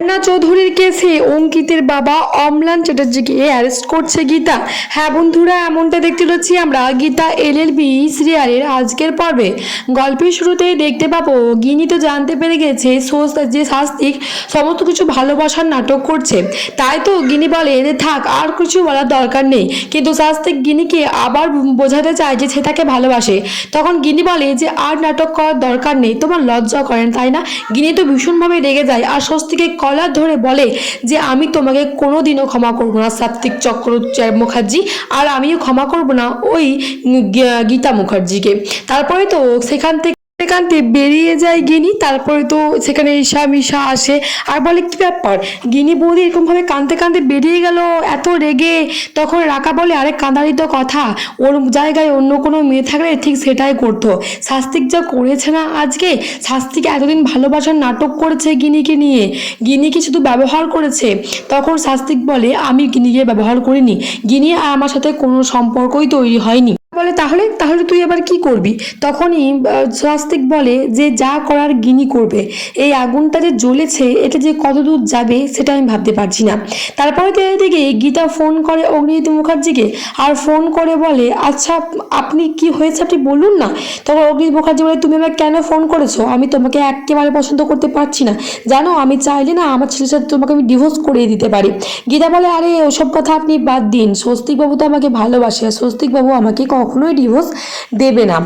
না চৌধুরীর কেসে অঙ্কিতের বাবা অমলান চ্যাটার্জিকে অ্যারেস্ট করছে গীতা। হ্যাঁ বন্ধুরা, এমনটা দেখতে পাচ্ছি আমরা। গীতা এলএলবি সিরিয়ালের আজকের পর্বে। গল্পের শুরুতেই দেখতে পাবো গিনি তো জানতে পেরে গেছে যে শাস্তিক সমস্ত কিছু ভালোবাসার নাটক করছে। তাই তো গিনি বলে যে থাক, আর কিছু বলার দরকার নেই। কিন্তু শাস্তিক গিনিকে আবার বোঝাতে চায় যে সে তাকে ভালোবাসে। তখন গিনি বলে যে, আর নাটক করার দরকার নেই, তোমার লজ্জা করেন, তাই না? গিনি তো ভীষণভাবে রেগে যায়, আর স্বস্তিকে কলার ধরে বলে যে, আমি তোমাকে কোনো দিনও ক্ষমা করব না সাত্বিক চক্র মুখার্জি, আর আমিও ক্ষমা করব না ওই গীতা মুখার্জিকে। তারপরে তো সেখান থেকে সেখান বেরিয়ে যায় গিনি, তারপরে তো সেখানে ঈশা মিশা আসে। আর বলে, কি ব্যাপার? গিনি বৌদি এরকমভাবে কাঁদতে কাঁদতে বেরিয়ে গেল এত রেগে? তখন রাকা বলে, আরে কাঁদারই তো কথা। ওর জায়গায় অন্য কোনো মেয়ে থাকলে ঠিক সেটাই করতো। শাস্তিক যা করেছে না আজকে, শাস্তিক এতদিন ভালোবাসার নাটক করেছে গিনিকে নিয়ে। গিনিকে শুধু ব্যবহার করেছে। তখন শাস্তিক বলে, আমি গিনিকে ব্যবহার করিনি। গিনি আর আমার সাথে কোনো সম্পর্কই তৈরি হয়নি। বলে তাহলে তাহলে তুই এবার কি করবি? তখনই স্বাস্তিক বলে যে যা করার গিনি করবে। এই আগুনটা যে জ্বলেছে, এটা যে কতদূর যাবে, সেটা আমি ভাবতে পারছি না। তারপরে তো এদিকে গীতা ফোন করে অগ্নিজিৎ মুখার্জিকে, আর ফোন করে বলে আচ্ছা আপনি কি হয়েছে আপনি বলুন না? তখন অগ্নিজিৎ মুখার্জি বলে, তুমি আমাকে কেন ফোন করেছ? আমি তোমাকে একেবারে পছন্দ করতে পারছি না। জানো, আমি চাইলে না আমার ছেলের সাথে তোমাকে আমি ডিভোর্স করিয়ে দিতে পারি। গীতা বলে, আরে, ওসব কথা আপনি বাদ দিন। স্বস্তিকবাবু তো আমাকে ভালোবাসে। আর স্বস্তিকবাবু আমাকে কখনোই ডিভোর্স দেবে না।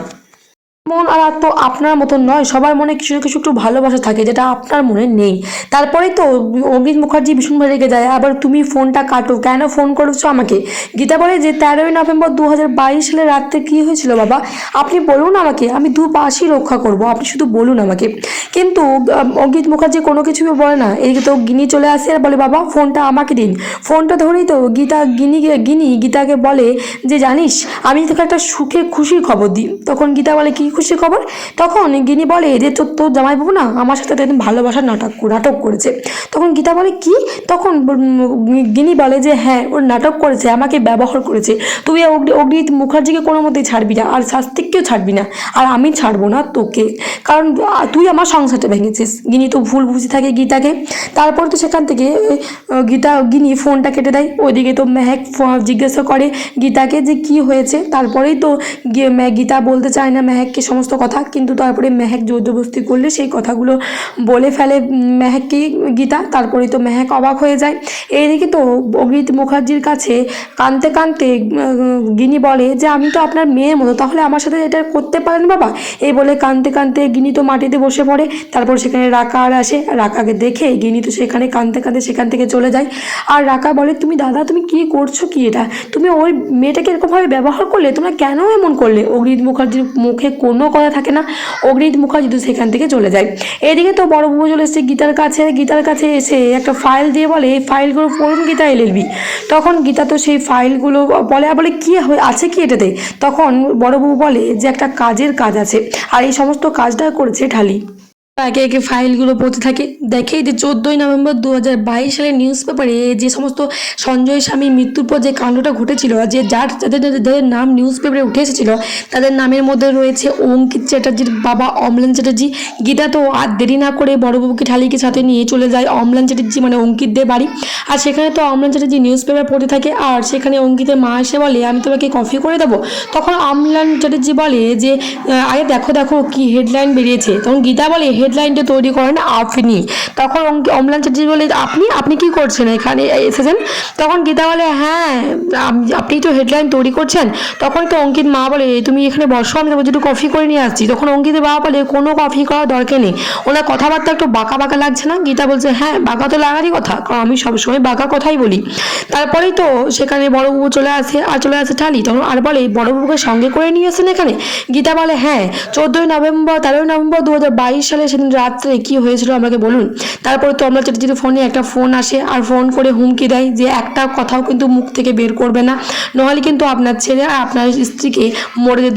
মন আর তো আপনার মতন নয়, সবার মনে কিছু না কিছু একটু ভালোবাসা থাকে যেটা আপনার মনে নেই। তারপরেই তো অমৃত মুখার্জি ভীষণভাবে রেগে যায়, আবার তুমি ফোনটা কাটো, কেন ফোন করেছ আমাকে? গীতা বলে যে তেরোই নভেম্বর দু হাজার বাইশ সালে রাত্রে কী হয়েছিল বাবা? আপনি বলুন আমাকে, আমি দু পাশই রক্ষা করব, আপনি শুধু বলুন আমাকে। কিন্তু অঙ্কিত মুখার্জি কোনো কিছুই বলে না, এদিকে তো গিনি চলে আসে আর বলে, বাবা, ফোনটা আমাকে দিন। ফোনটা ধরেই তো গীতা গিনি গিনি গীতাকে বলে যে, জানিস, আমি তোকে একটা সুখে খুশির খবর দিই। তখন গীতা বলে, কি খুশি খবর। তখন গিনি বলে যে তোর তোর জামাইবাবু না, আমার সাথে তো একদিন ভালোবাসার নাটক নাটক করেছে। তখন গীতা বলে, কি? তখন গিনি বলে যে হ্যাঁ ওর নাটক করেছে, আমাকে ব্যবহার করেছে। তুই অগ্নি, অগ্নিত মুখার্জিকে কোনো মতেই ছাড়বি না, আর শাস্তিককেও ছাড়বি না, আর আমি ছাড়বো না তোকে। কারণ তুই আমার সংসারটা ভেঙেছিস। গিনি তো ভুল বুঝে থাকে গীতাকে। তারপর তো সেখান থেকে গীতা গিনি ফোনটা কেটে দেয়। ওইদিকে তো মেহেক জিজ্ঞাসা করে গীতাকে যে কি হয়েছে। তারপরেই তো গীতা বলতে চায় না মেহেককে সমস্ত কথা, কিন্তু তারপরে মেহেক জোরজবস্তি করলে সেই কথাগুলো বলে ফেলে মেহেককে গীতা। তারপরে তো মেহেক অবাক হয়ে যায়। এইদিকে তো অগ্রিত মুখার্জির কাছে কানতে কানতে গিনি বলে যে, আমি তো আপনার মেয়ের মতো, তাহলে আমার সাথে এটা করতে পারেন বাবা? এই বলে কানতে কানতে গিনি তো মাটিতে বসে পড়ে। তারপর সেখানে রাকা আর আসে। রাকাকে দেখে গিনি তো সেখানে কানতে কানতে সেখান থেকে চলে যায়। আর রাকা বলে, তুমি দাদা, তুমি কি করছ কি এটা? তুমি ওই মেয়েটাকে এরকমভাবে ব্যবহার করলে? তোমরা কেন এমন করলে? অগ্নিত মুখার্জির মুখে কোনো কথা থাকে না। অগ্নিত মুখা যদি সেখান থেকে চলে যায়। এদিকে তো বড় বউ চলে এসছে গীতার কাছে। গীতার কাছে এসে একটা ফাইল দিয়ে বলে, এই ফাইলগুলো পড়ুন গীতা এলএলবি তখন গীতা তো সেই ফাইলগুলো বলে আর বলে, কী আছে কি এটাতে? তখন বড় বউ বলে, যে একটা কাজের কাজ আছে। আর এই সমস্ত কাজটা করেছে ঢালি। একে একে ফাইলগুলো পড়তে থাকে। দেখে যে চোদ্দোই নভেম্বর দু সালের নিউজ পেপারে যে সমস্ত সঞ্জয় স্বামীর মৃত্যুর পর যে কাণ্ডটা ঘটেছিল যে যার যাদের যাদের নাম নিউজ পেপারে উঠে এসেছিল, তাদের নামের মধ্যে রয়েছে অঙ্কিত চ্যাটার্জির বাবা অমলান চ্যাটার্জি। গীতা তো আর দেরি না করে বড়বাবুকে ঠালিকে সাথে নিয়ে চলে যায় অমলান চ্যাটার্জি মানে অঙ্কিতদের বাড়ি। আর সেখানে তো অমলান চ্যাটার্জি নিউজ পেপার পড়তে থাকে আর সেখানে অঙ্কিতের মা এসে বলে, আমি তোমাকে কফি করে দেবো? তখন অমলান চ্যাটার্জি বলে যে, আরে দেখো দেখো কি হেডলাইন বেরিয়েছে। তখন গীতা বলে হেডলাইনটা তৈরি করেন আপনি। তখন অমলান চ্যাটার্জি বলে, আপনি? আপনি কি করছেন এখানে এসেছেন? তখন গীতা বলে হ্যাঁ আপনি তো হেডলাইন তৈরি করছেন। তখন তো অঙ্কিত মা বলে তুমি এখানে বসো, আমি তোমার একটু কফি করে নিয়ে আসছি। তখন অঙ্কিতের বাবা বলে, কোনো কফি করার দরকার নেই। ওনার কথাবার্তা একটু বাঁকা বাঁকা লাগছে না? গীতা বলছে হ্যাঁ বাঁকা তো লাগারই কথা, কারণ আমি সবসময় বাঁকা কথাই বলি। তারপরেই তো সেখানে বড়বাবু চলে আসে, আর চলে আসে ঠালি তখন আর বলে বড়বাবুকে সঙ্গে করে নিয়ে আসেন এখানে? গীতা বলে হ্যাঁ চোদ্দোই নভেম্বর, তেরোই নভেম্বর দু হাজার বাইশ সালে সেদিন রাত্রে কি হয়েছিল আমাকে বলুন? তারপরে তো আমরা চ্যাটার্জির ফোনে একটা ফোন আসে আর ফোন করে হুমকি দেয় যে একটা কথাও কিন্তু মুখ থেকে বের করবে না। নহলে কিন্তু আপনার ছেলে আর আপনার স্ত্রীকে মরে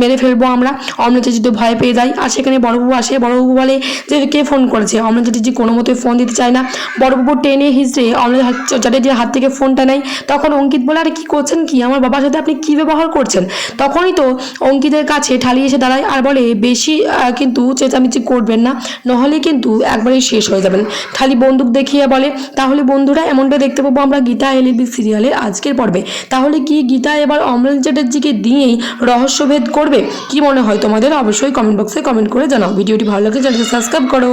মেরে ফেলব আমরা। অমৃত চ্যাটার্জি ভয় পেয়ে যায়। আর সেখানে বড়বাবু আসে। বড়বাবু বলে যে, কে ফোন করেছে? অমৃত চ্যাটার্জি কোনো মতে ফোন দিতে চায় না। বড়বাবু টেনে হিসড়ে অমৃত চ্যাটার্জির হাত থেকে ফোনটা নেয়। তখন অঙ্কিত বলে, আর কি করছেন কি? আমার বাবার সাথে আপনি কি ব্যবহার করছেন? তখনই তো অঙ্কিতের কাছে ঠালিয়ে এসে দাঁড়ায় আর বলে, বেশি কিন্তু চেঁচামেচি করবেন না, নহলে কিন্তু একবারেই শেষ হয়ে যাবেন। খালি বন্দুক দেখিয়ে বলে, তাহলে বন্ধুরা, এমনটা দেখতে পাবো আমরা গীতা এলএলবি সিরিয়ালের আজকের পর্বে। তাহলে কি গীতা এবার অমরেন চ্যাটার্জিকে দিয়েই রহস্যভেদ করবে? কি মনে হয় তোমাদের? অবশ্যই কমেন্ট বক্সে কমেন্ট করে জানাও। ভিডিওটি ভালো লাগে চ্যানেলকে সাবস্ক্রাইব করো।